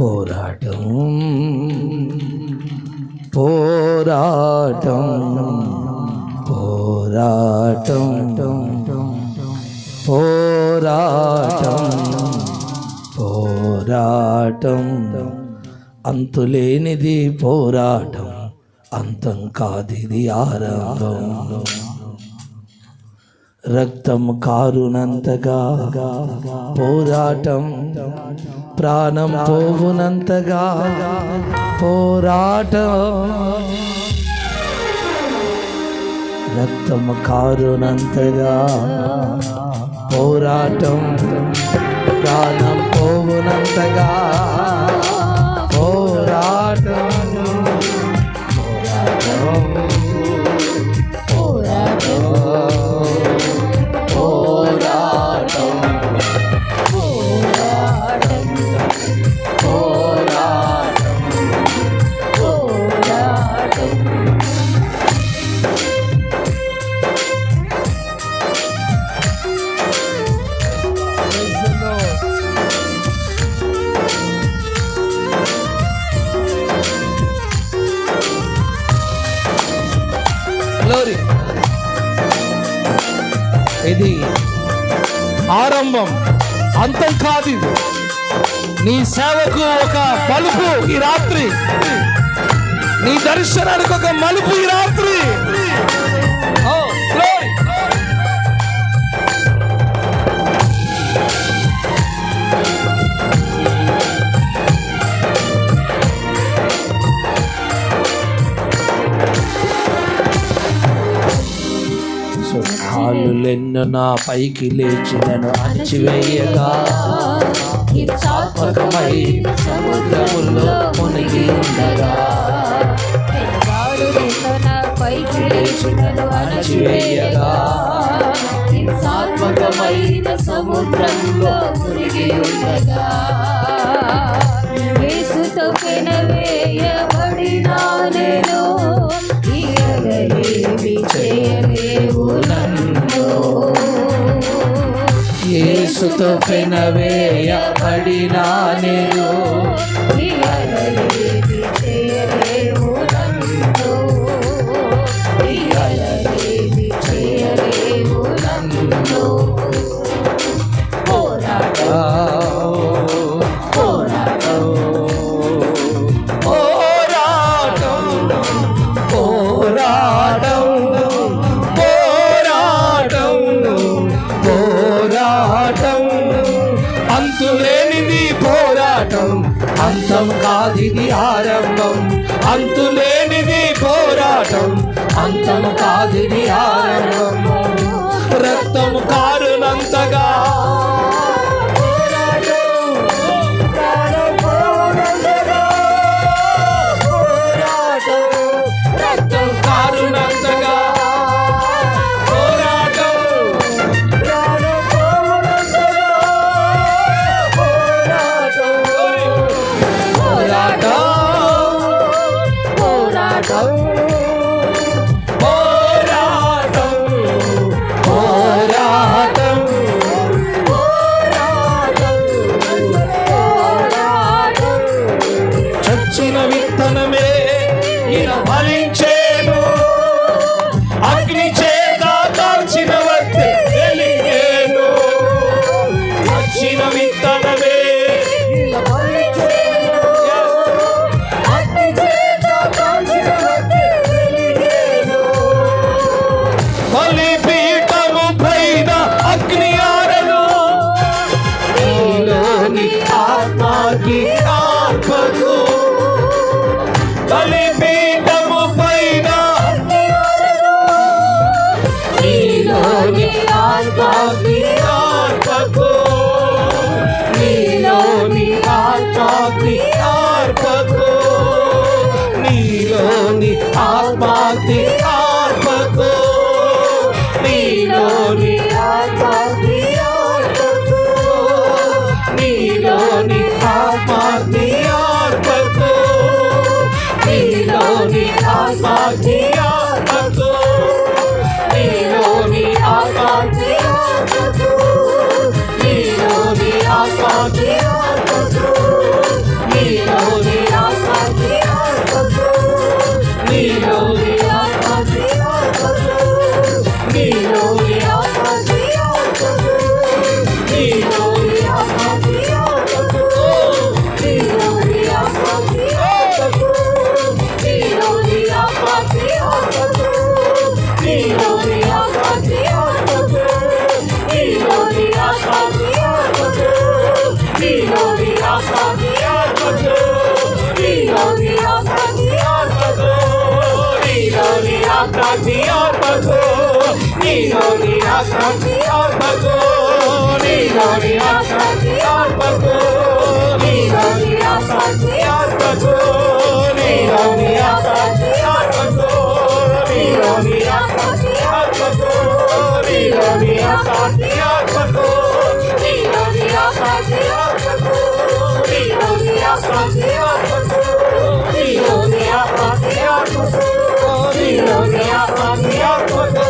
పోరాటం. పోరాటం. పోరాటం. పోరాటం. పోరాటం. అంతులేనిది పోరాటం. అంతం కాదిది ఆరంభం. రక్తం కారునంతగా పోరాటం ప్రాణం పోవునంతగా పోరాటం రక్తం కారునంతగా పోరాటం ప్రాణం పోవునంతగా. ఇది ఆరంభం. అంతం కాదు. ఇది నీ సేవకు ఒక మలుపు ఈ రాత్రి. నీ దర్శనానికి ఒక మలుపు ఈ రాత్రి. ఓ, నా పైకి లేచి నన్ను అణచివేయగా. హింసాత్మకమై సముద్రములో మునిగి ఉండగా. పైకి లేచినను అణచివేయగా. హింసాత్మకమైన సముద్రంలో మునిగి ఉండగా. యేసుతో పెనవేయబడినా నేను ఇయగలేవి చేయలేవు నన్ను. యేసుతో పెనవేయబడినా నేను ఇది ఆరంభం. అంతులేనిది పోరాటం. అంతం కాదిది ఆరంభం. రక్తము కారునంతగా నీలోని ఆత్మ జ్ఞానతో నీలోని ఆత్మ జ్ఞానతో నీలోని ఆత్మ జ్ఞానతో Nino Niasati Arpago Nino Niasati Arpago Nino Niasati Arpago Nino Niasati Arpago Nino Niasati Arpago Nino Niasati Arpago Nino Niasati Arpago Nino Niasati Arpago Nino Niasati Arpago